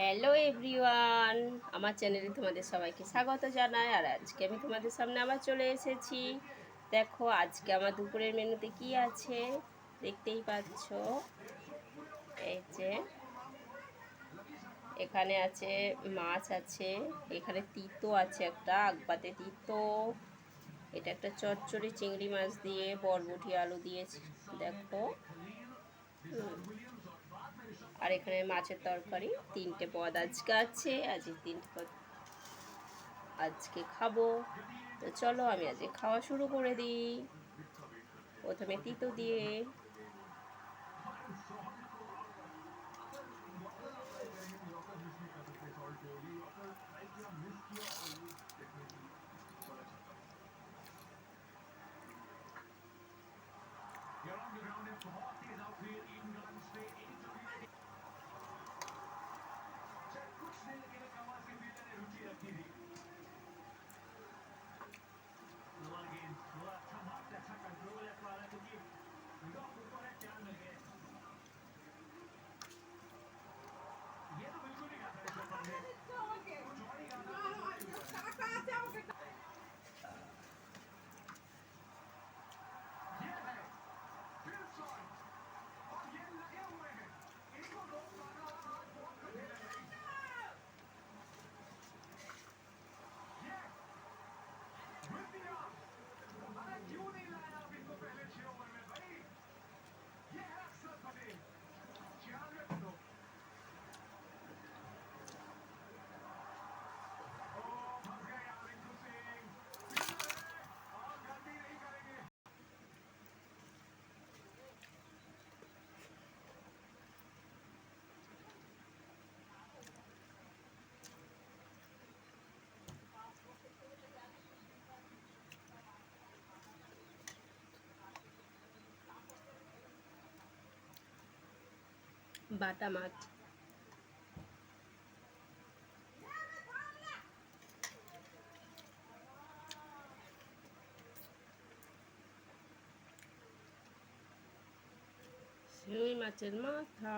Hello everyone আমার চ্যানেলে তোমাদের সবাইকে স্বাগত জানাই, আর আজকে আমি তোমাদের সামনে আবার চলে এসেছি। দেখো, আজকে আমার দুপুরের মেনুতে কি আছে? দেখতেই পাচ্ছ। এই যে, এখানে আছে মাছ আছে, এখানে তিতো আছে একটা আগবাতে তিতো। এটা একটা চচ্চড়ি চিংড়ি মাছ দিয়ে, বরবটি আলু দিয়েছি। দেখো। আর এখানে মাছের তরকারি, তিনটে পদ আজকে আছে আজকে তিনটে পদ আজকে খাব। তো চলো আমি আজকে খাওয়া শুরু করে দিই। প্রথমে তিতো দিয়ে। বাটা মাছ। শিঙি মাছের মাথা।